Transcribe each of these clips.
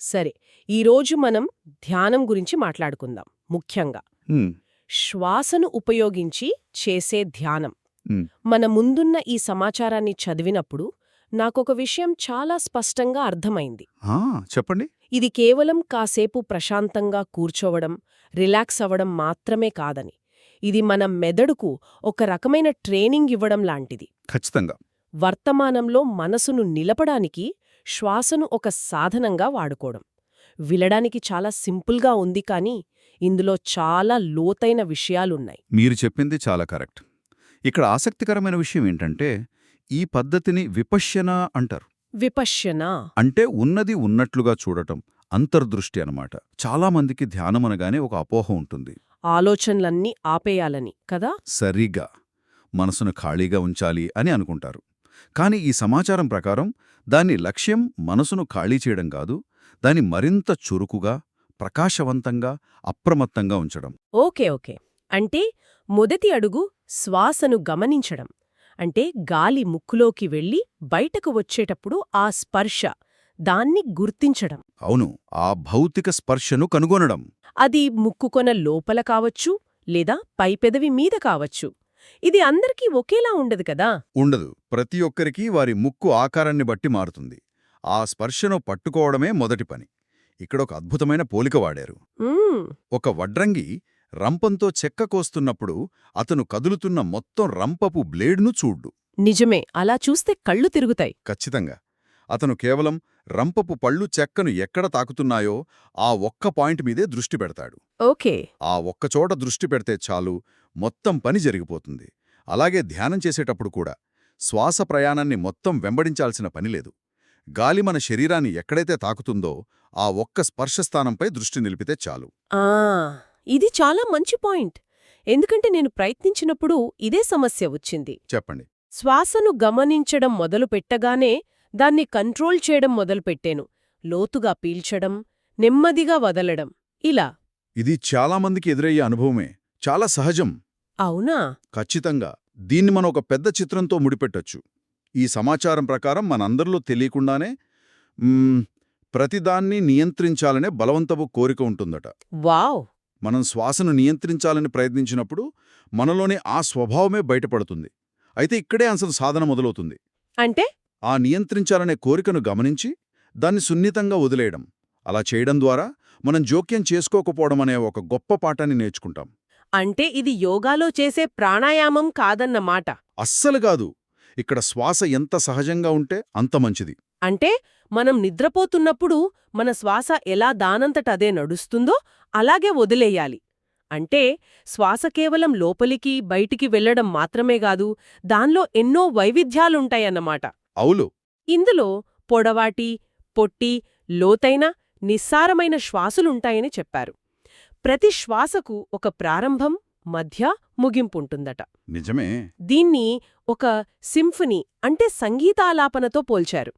సరే ఈరోజు మనం ధ్యానం గురించి మాట్లాడుకుందాం ముఖ్యంగా. శ్వాసను ఉపయోగించి చేసే ధ్యానం. మన ముందున్న ఈ సమాచారాన్ని చదివినప్పుడు నాకొక విషయం చాలా స్పష్టంగా అర్థమైంది. చెప్పండి. ఇది కేవలం కాసేపు ప్రశాంతంగా కూర్చోవడం రిలాక్స్ అవ్వడం మాత్రమే కాదని. ఇది మన మెదడుకు ఒక రకమైన ట్రైనింగ్ ఇవ్వడం లాంటిది. ఖచ్చితంగా. వర్తమానంలో మనసును నిలపడానికి శ్వాసను ఒక సాధనంగా వాడుకోవడం. వినడానికి చాలా సింపుల్గా ఉంది కానీ ఇందులో చాలా లోతైన విషయాలున్నాయి. మీరు చెప్పింది చాలా కరెక్ట్. ఇక్కడ ఆసక్తికరమైన విషయం ఏంటంటే ఈ పద్ధతిని విపశ్యన అంటారు. విపశ్యన. అంటే ఉన్నది ఉన్నట్లుగా చూడటం అంతర్దృష్టి అన్నమాట. చాలామందికి ధ్యానం అనగానే ఒక అపోహ ఉంటుంది. ఆలోచనలన్నీ ఆపేయాలని కదా? సరిగా మనసును ఖాళీగా ఉంచాలి అని అనుకుంటారు. కాని ఈ సమాచారం ప్రకారం దాని లక్ష్యం మనసును ఖాళీ చేయడం కాదు దాని మరింత చురుకుగా ప్రకాశవంతంగా అప్రమత్తంగా ఉంచడం. Okay okay. అంటే మొదటి అడుగు శ్వాసను గమనించడం. అంటే గాలి ముక్కులోకి వెళ్ళి బయటకు వచ్చేటప్పుడు ఆ స్పర్శ దాన్ని గుర్తించడం. అవును ఆ భౌతిక స్పర్శను కనుగొనడం. అది ముక్కుకొన లోపల కావచ్చు లేదా పైపెదవి మీద కావచ్చు. ఇది అందరికీ ఒకేలా ఉండదు కదా? ఉండదు. ప్రతి ఒక్కరికి వారి ముక్కు ఆకారాన్ని బట్టి మారుతుంది. ఆ స్పర్శను పట్టుకోవడమే మొదటి పని. ఇక్కడ ఒక అద్భుతమైన పోలిక వాడారు. మ్మ్, ఒక వడ్రంగి రంపంతో చెక్క కోస్తున్నప్పుడు అతను కదులుతున్న మొత్తం రంపపు బ్లేడ్ను చూడ్డు. నిజమే. అలా చూస్తే కళ్ళు తిరుగుతాయి. ఖచ్చితంగా. అతను కేవలం రంపపు పళ్ళు చెక్కను ఎక్కడ తాకుతున్నాయో ఆ ఒక్క పాయింట్ మీదే దృష్టి పెడతాడు. ఓకే. ఆ ఒక్కచోట దృష్టి పెడితే చాలు మొత్తం పని జరిగిపోతుంది. అలాగే ధ్యానం చేసేటప్పుడు కూడా. శ్వాస ప్రయాణాన్ని మొత్తం వెంబడించాల్సిన పనిలేదు గాలి మన శరీరాన్ని ఎక్కడైతే తాకుతుందో ఆ ఒక్క స్పర్శస్థానంపై దృష్టి నిలిపితే చాలు. ఆ! ఇది చాలా మంచి పాయింట్. ఎందుకంటే నేను ప్రయత్నించినప్పుడు ఇదే సమస్య వచ్చింది. చెప్పండి. శ్వాసను గమనించడం మొదలుపెట్టగానే దాన్ని కంట్రోల్ చేయడం మొదలుపెట్టాను లోతుగా పీల్చడం నెమ్మదిగా వదలడం. ఇలా. ఇది చాలామందికి ఎదురయ్యే అనుభవమే. చాలా సహజం. అవునా? ఖచ్చితంగా. దీన్ని మనం ఒక పెద్ద చిత్రంతో ముడిపెట్టొచ్చు. ఈ సమాచారం ప్రకారం మనందరిలో తెలియకుండానే ప్రతిదాన్ని నియంత్రించాలనే బలవంతపు కోరిక ఉంటుందట. వావ్! మనం శ్వాసను నియంత్రించాలని ప్రయత్నించినప్పుడు మనలోని ఆ స్వభావమే బయటపడుతుంది. అయితే ఇక్కడే అసలు సాధన మొదలవుతుంది. అంటే? ఆ నియంత్రించాలనే కోరికను గమనించి దాన్ని సున్నితంగా వదిలేయడం. అలా చేయడం ద్వారా మనం జోక్యం చేసుకోకపోవడం అనే ఒక గొప్ప పాఠాన్ని నేర్చుకుంటాం. అంటే ఇది యోగాలో చేసే ప్రాణాయామం కాదన్నమాట. అస్సలు కాదు. ఇక్కడ శ్వాస ఎంత సహజంగా ఉంటే అంత మంచిది. అంటే మనం నిద్రపోతున్నప్పుడు మన శ్వాస ఎలా దానంతట అదే నడుస్తుందో అలాగే వదిలేయాలి. అంటే శ్వాస కేవలం లోపలికి బయటికి వెళ్ళడం మాత్రమే కాదు దానిలో ఎన్నో వైవిధ్యాలుంటాయన్నమాట. అవులు ఇందులో పొడవాటి పొట్టి లోతైన నిస్సారమైన శ్వాసులుంటాయని చెప్పారు. ప్రతి శ్వాసకు ఒక ప్రారంభం మధ్య ముగింపుంటుందట. నిజమే. దీన్ని ఒక సింఫనీ అంటే సంగీతాలాపనతో పోల్చారు.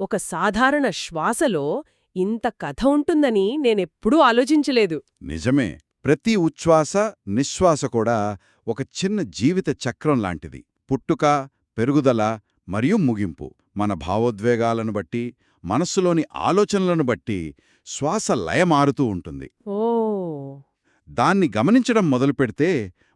ఒక సాధారణ శ్వాసలో ఇంత కథ ఉంటుందని నేనెప్పుడూ ఆలోచించలేదు. నిజమే. ప్రతి ఉచ్ఛ్వాస నిశ్వాస కూడా ఒక చిన్న జీవిత చక్రం లాంటిది. పుట్టుక పెరుగుదల మరియు ముగింపు. మన భావోద్వేగాలను బట్టి మనస్సులోని ఆలోచనలను బట్టి శ్వాస లయ మారుతూ ఉంటుంది. ఓ దాన్ని గమనించడం మొదలుపెడితే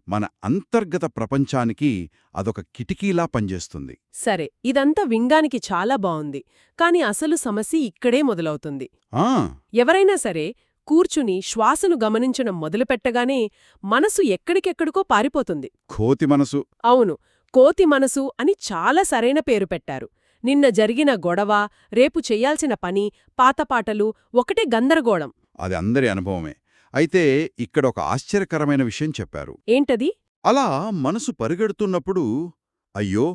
మన అంతర్గత ప్రపంచానికి అదొక కిటికీలా పనిచేస్తుంది. సరే ఇదంతా విండానికి చాలా బావుంది. కాని అసలు సమస్య ఇక్కడే మొదలవుతుంది. ఆ! ఎవరైనా సరే కూర్చుని శ్వాసను గమనించడం మొదలుపెట్టగానే మనసు ఎక్కడికెక్కడికో పారిపోతుంది. కోతి మనసు. అవును కోతి మనసు అని చాలా సరైన పేరు పెట్టారు. నిన్న జరిగిన గొడవ రేపు చెయ్యాల్సిన పని పాతపాటలు ఒకటే గందరగోళం. అది అందరి అనుభవమే. అయితే ఇక్కడ ఒక ఆశ్చర్యకరమైన విషయం చెప్పారు. ఏంటది? అలా మనసు పరిగెడుతున్నప్పుడు అయ్యో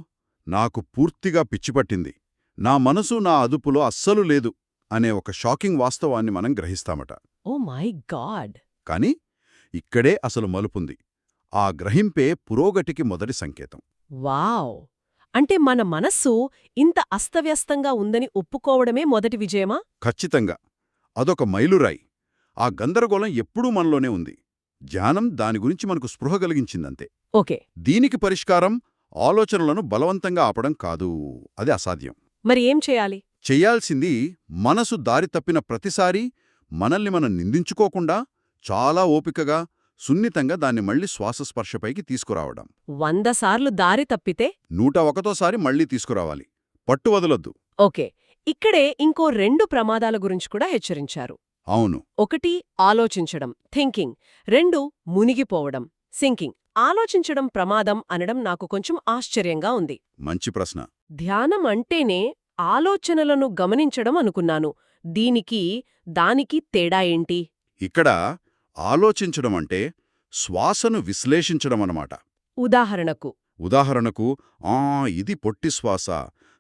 నాకు పూర్తిగా పిచ్చిపట్టింది నా మనసు నా అదుపులో అస్సలు లేదు అనే ఒక షాకింగ్ వాస్తవాన్ని మనం గ్రహిస్తామట. Oh my God! కాని ఇక్కడే అసలు మలుపుంది. ఆ గ్రహింపే పురోగతికి మొదటి సంకేతం. వావ్! అంటే మన మనస్సు ఇంత అస్తవ్యస్తంగా ఉందని ఒప్పుకోవడమే మొదటి విజయమా? ఖచ్చితంగా. అదొక మైలురాయి. ఆ గందరగోళం ఎప్పుడూ మనలోనే ఉంది. ధ్యానం దాని గురించి మనకు స్పృహ కలిగించిందంతే. ఓకే. దీనికి పరిష్కారం ఆలోచనలను బలవంతంగా ఆపడం కాదు. అది అసాధ్యం. మరి ఏం చేయాలి? చెయ్యాల్సింది మనసు దారి తప్పిన ప్రతిసారి మనల్ని మనం నిందించుకోకుండా చాలా ఓపికగా సున్నితంగా దాన్ని మళ్ళీ శ్వాసస్పర్శపైకి తీసుకురావడం. వంద సార్లు దారి తప్పితే? నూట ఒకటోసారి మళ్ళీ తీసుకురావాలి. పట్టు వదలొద్దు. ఓకే. ఇక్కడే ఇంకో రెండు ప్రమాదాల గురించి కూడా హెచ్చరించారు. అవును. ఒకటి ఆలోచించడం థింకింగ్ రెండు మునిగిపోవడం సింకింగ్ ఆలోచించడం ప్రమాదం అనడం నాకు కొంచెం ఆశ్చర్యంగా ఉంది. మంచి ప్రశ్న. ధ్యానం అంటేనే ఆలోచనలను గమనించడం అనుకున్నాను. దీనికి దానికి తేడా ఏంటి? ఇక్కడ ఆలోచించడం అంటే శ్వాసను విశ్లేషించడం అన్నమాట. ఉదాహరణకు. ఉదాహరణకు ఆ ఇది పొట్టి శ్వాస.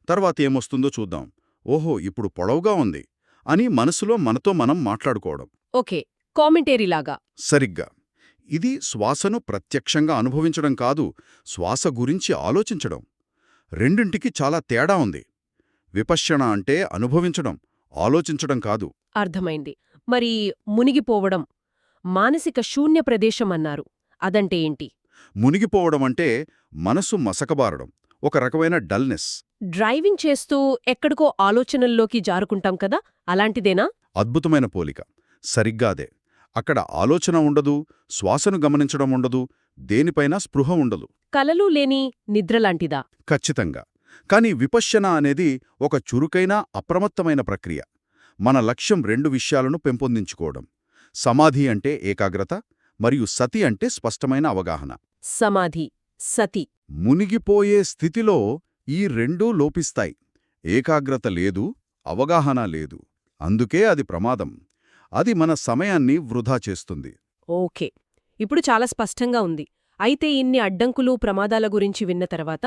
తర్వాత ఏమొస్తుందో చూద్దాం. ఓహో ఇప్పుడు పొడవుగా ఉంది. అని మనసులో మనతో మనం మాట్లాడుకోవడం. ఓకే కామెంటేరీలాగా సరిగ్గా. ఇది శ్వాసను ప్రత్యక్షంగా అనుభవించడం కాదు శ్వాస గురించి ఆలోచించడం. రెండింటికి చాలా తేడా ఉంది. విపశ్యన అంటే అనుభవించడం ఆలోచించడం కాదు. అర్థమైంది. మరి మునిగిపోవడం మానసిక శూన్య ప్రదేశం అన్నారు. అదంటే ఏంటి? మునిగిపోవడం అంటే మనసు మసకబారడం ఒక రకమైన డల్నెస్. డ్రైవింగ్ చేస్తూ ఎక్కడికో ఆలోచనల్లోకి జారుకుంటాం కదా? అలాంటిదేనా? అద్భుతమైన పోలిక. సరిగ్గా అదే. అక్కడ ఆలోచన ఉండదు శ్వాసను గమనించడం ఉండదు దేనిపైనా స్పృహ ఉండదు. కలలు లేని నిద్రలాంటిదా ఖచ్చితంగా. కాని విపశ్యన అనేది ఒక చురుకైన అప్రమత్తమైన ప్రక్రియ. మన లక్ష్యం రెండు విషయాలను పెంపొందించుకోవడం. సమాధి అంటే ఏకాగ్రత మరియు సతి అంటే స్పష్టమైన అవగాహన. సమాధి. సతి. మునిగిపోయే స్థితిలో ఈ రెండూ లోపిస్తాయి. ఏకాగ్రత లేదు అవగాహన లేదు. అందుకే అది ప్రమాదం. అది మన సమయాన్ని వృధా చేస్తుంది. ఓకే. ఇప్పుడు చాలా స్పష్టంగా ఉంది. అయితే ఇన్ని అడ్డంకులు ప్రమాదాల గురించి విన్న తర్వాత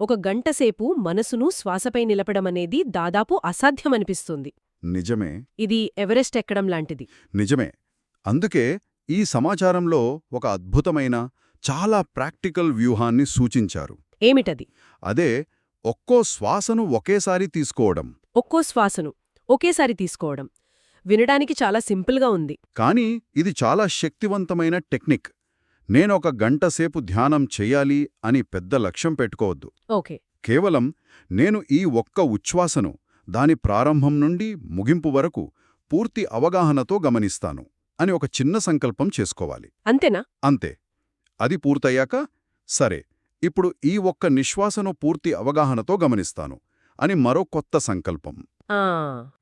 ఒక గంటసేపు మనసును శ్వాసపై నిలపడమనేది దాదాపు అసాధ్యమనిపిస్తుంది. నిజమే. ఇది ఎవరెస్ట్ ఎక్కడం లాంటిది. నిజమే. అందుకే ఈ సమాచారంలో ఒక అద్భుతమైన చాలా ప్రాక్టికల్ వ్యూహాన్ని సూచించారు. ఏమిటది? అదే ఒక్కో శ్వాసను ఒకేసారి తీసుకోవడం. ఒక్కో శ్వాసను ఒకేసారి తీసుకోవడం. వినడానికి చాలా సింపుల్గా ఉంది. కానీ ఇది చాలా శక్తివంతమైన టెక్నిక్. నేనొక గంటసేపు ధ్యానం చెయ్యాలి అని పెద్ద లక్ష్యం పెట్టుకోవద్దు. ఓకే. కేవలం నేను ఈ ఒక్క ఉచ్ఛ్వాసను దాని ప్రారంభం నుండి ముగింపు వరకు పూర్తి అవగాహనతో గమనిస్తాను అని ఒక చిన్న సంకల్పం చేసుకోవాలి. అంతేనా? అంతే. అది పూర్తయ్యాక సరే. ఇప్పుడు ఈ ఒక్క నిశ్వాసను పూర్తి అవగాహనతో గమనిస్తాను అని మరో కొత్త సంకల్పం.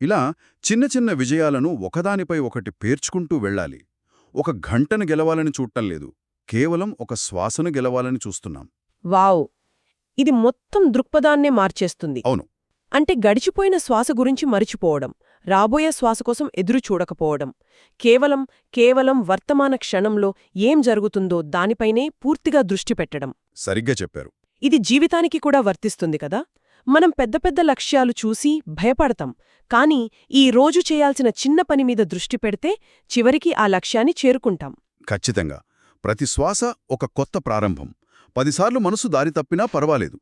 ఇలా చిన్న చిన్న విజయాలను ఒకదానిపై ఒకటి పేర్చుకుంటూ వెళ్ళాలి. ఒక గంటను గెలవాలని చూడటం లేదు. కేవలం ఒక శ్వాసను గెలవాలని చూస్తున్నాం. వావ్! ఇది మొత్తం దృక్పథాన్నే మార్చేస్తుంది. అవును. అంటే గడిచిపోయిన శ్వాస గురించి మరిచిపోవడం రాబోయే శ్వాస కోసం ఎదురు చూడకపోవడం. కేవలం కేవలం వర్తమాన క్షణంలో ఏం జరుగుతుందో దానిపైనే పూర్తిగా దృష్టి పెట్టడం. సరిగ్గా చెప్పారు. ఇది జీవితానికి కూడా వర్తిస్తుంది కదా? మనం పెద్ద పెద్ద లక్ష్యాలు చూసి భయపడతాం. కానీ ఈ రోజు చేయాల్సిన చిన్న పని మీద దృష్టి పెడితే చివరికి ఆ లక్ష్యాన్ని చేరుకుంటాం. ఖచ్చితంగా. ప్రతి శ్వాస ఒక కొత్త ప్రారంభం. పదిసార్లు మనసు దారి తప్పినా పర్వాలేదు.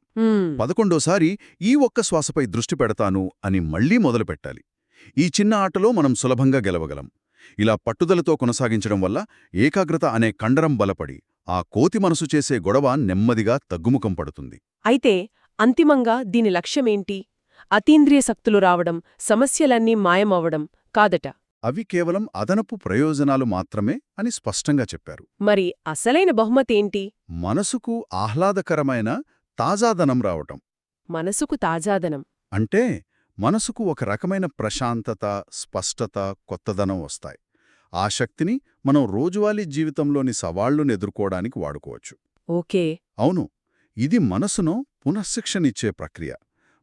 పదకొండోసారి ఈ ఒక్క శ్వాసపై దృష్టి పెడతాను అని మళ్ళీ మొదలుపెట్టాలి. ఈ చిన్న ఆటలో మనం సులభంగా గెలవగలం. ఇలా పట్టుదలతో కొనసాగించడం వల్ల ఏకాగ్రత అనే కండరం బలపడి ఆ కోతి మనసు చేసే గొడవ నెమ్మదిగా తగ్గుముఖం పడుతుంది. అయితే అంతిమంగా దీని లక్ష్యమేంటి? అతీంద్రియ శక్తులు రావడం సమస్యలన్నీ మాయమవ్వడం కాదట. అవి కేవలం అదనపు ప్రయోజనాలు మాత్రమే అని స్పష్టంగా చెప్పారు. మరి అసలైన బహుమతేంటి మనసుకు ఆహ్లాదకరమైన తాజాదనం రావటం. మనసుకు తాజాదనం. అంటే మనసుకు ఒక రకమైన ప్రశాంతత స్పష్టత కొత్తదనం వస్తాయి. ఆ శక్తిని మనం రోజువారీ జీవితంలోని సవాళ్ళను ఎదుర్కోవడానికి వాడుకోవచ్చు. ఓకే. అవును ఇది మనసును పునఃశిక్షనిచ్చే ప్రక్రియ.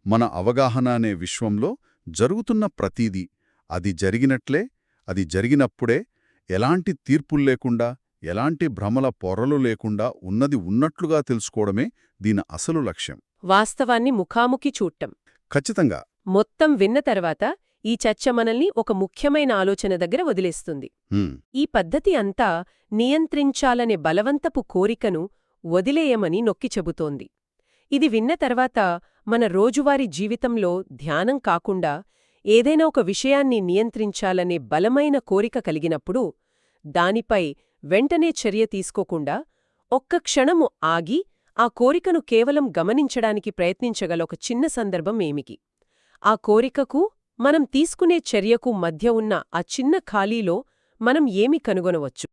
మన అవగాహన అనే విశ్వంలో జరుగుతున్న ప్రతీదీ అది జరిగినట్లే అది జరిగినప్పుడే ఎలాంటి తీర్పుల్లేకుండా ఎలాంటి భ్రమల పొరలు లేకుండా ఉన్నది ఉన్నట్లుగా తెలుసుకోవడమే దీని అసలు లక్ష్యం. వాస్తవాన్ని ముఖాముఖి చూడటం. ఖచ్చితంగా. మొత్తం విన్న తర్వాత ఈ చర్చ మనల్ని ఒక ముఖ్యమైన ఆలోచన దగ్గర వదిలేస్తుంది. ఈ పద్ధతి అంతా నియంత్రించాలనే బలవంతపు కోరికను వదిలేయమని నొక్కి చెబుతోంది. ఇది విన్న తర్వాత మన రోజువారీ జీవితంలో ధ్యానం కాకుండా ఏదైనా ఒక విషయాన్ని నియంత్రించాలనే బలమైన కోరిక కలిగినప్పుడు దానిపై వెంటనే చర్య తీసుకోకుండా ఒక్క క్షణము ఆగి ఆ కోరికను కేవలం గమనించడానికి ప్రయత్నించగల ఒక చిన్న సందర్భం ఏమికి ఆ కోరికకు మనం తీసుకునే చర్యకు మధ్య ఉన్న ఆ చిన్న ఖాళీలో మనం ఏమి కనుగొనవచ్చు?